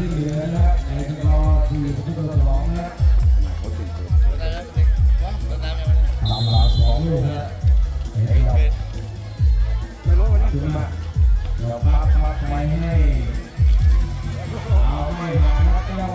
ที่เหลือนะครับในสกอร์สี่ประตูต่อสองนะครับทำลายสองลูกนะเฮ้ยเราขึ้นมาเดี๋ยวพักพักไว้ให้เอาไม่มานะครับเรา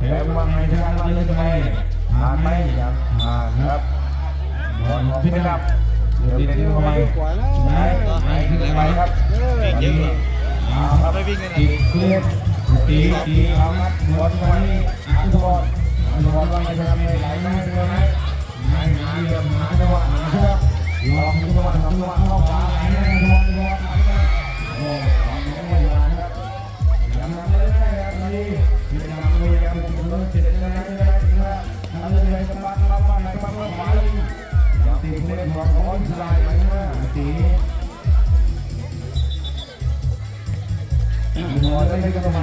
แต่ว่าไงทางเราเลยทำไมผ่านไหมยังผ่าครับบอลของพี่นะครับเดี๋ยวเป็นทำไมไหนไหนขึ้นไปครับนี่เอาครับตีเคลื่อนตีตีเอาครับบอลวันนี้อันบอลอันบอลว่าไงทำไมไหลไม่ได้ไหมไหนหาเรื่องหาจังหวะหาครับลองจังหวะจังหวะเข้า บอลได้ที่ทำไม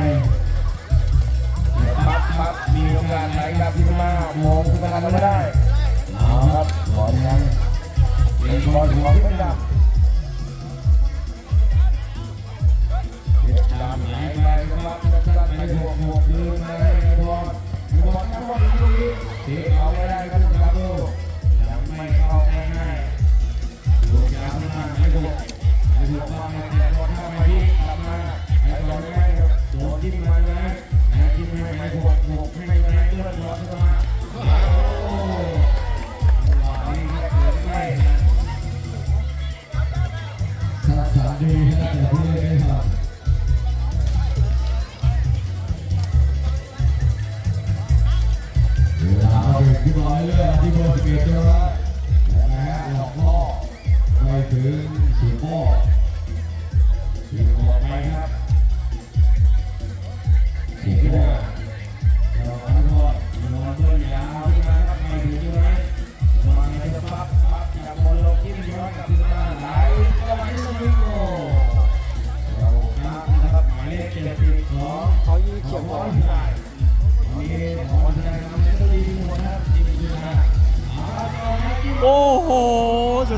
ปั๊บปั๊บมีโอกาสไหนครับที่มามองที่มันไม่ได้เอาครับบอลยังเป็นบอลของไม่ดับตามไหลไปครับตัดไปบวกบวคืนมาให้บอลบอลทั้งหมดตรงนี้ที่เอาไม่ได้ครับครับดูยังไม่เข้าง่ายๆลูกยาวมาให้บวกให้บวกมาให้อลเข้ามาที่กลับมาให้บอลง่ายครับ โดนทิ้งมาเลยให้ทิ้งให้บวกบวกให้ง่ายเลื่อนบอลเข้ามาโอ้นี่เกิดไม่สนับสนุนดีนะแต่ผู้เล่นไม่ทำเวลาเบรกที่บอลเรื่อยที่เบอร์สิบเอ็ดนะครับนะฮะหลอกล่อไปถึง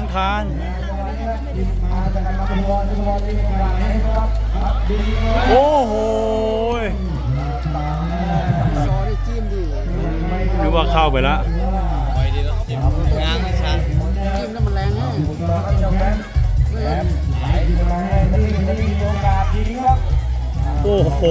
สุนทานโอ้โหซอได้จิ้มดินึกว่าเข้าไปแล้วจิ้มแล้วมันแรงแน่โอ้โห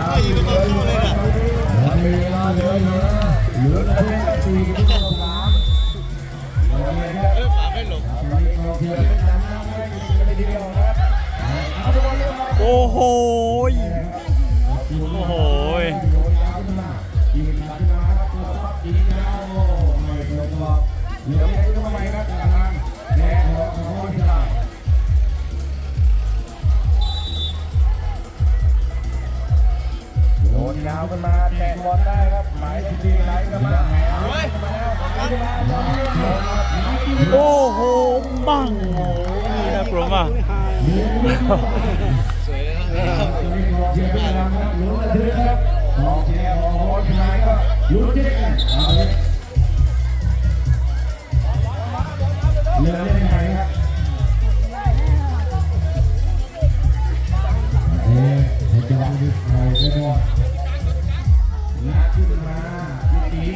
เหลือเวลาเหลือเหลือเหลือแค่สี่กิโลาเหลือแค่เออฝาไม่หลงตอนนี้กองเชียร์เป็นน้ำน้ำไม่ดีไม่ดีเดียวนะครับเอาไปบอลเร็วมาโอ้โหโอ้โหโยนยาวขึ้นมายิงขาขึ้นมาครับตัวไหรอกเหลือแค่ทำไมครับ ยาวขึ้นมาแตะบอลได้ครับหมายเลขสี่ไหลกันมาแล้วโอ้โหบังโอ้นี่นะกลัวมากตัวนี้กองเยร์เป็นยังครับลุ้นระทึกครับกองเชียร์ของโค้ชนายก็ลุ้นที่กันเอาเลยเรือ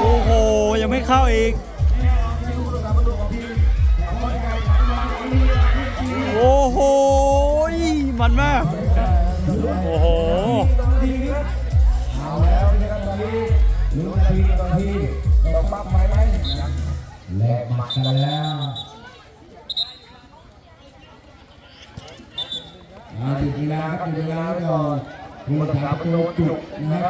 โอ้โห ยังไม่เข้าอีก อนมาก โอ้โหเอาแล้วนะครับตอนนี้ลุ้นนาทีต่อนที่ต้องปั๊บไหมไหมแลกหมัดกันแล้วหยุดเวลาครับหยุดเวลาก่อนผู้รักษาประตูจุกนะครับ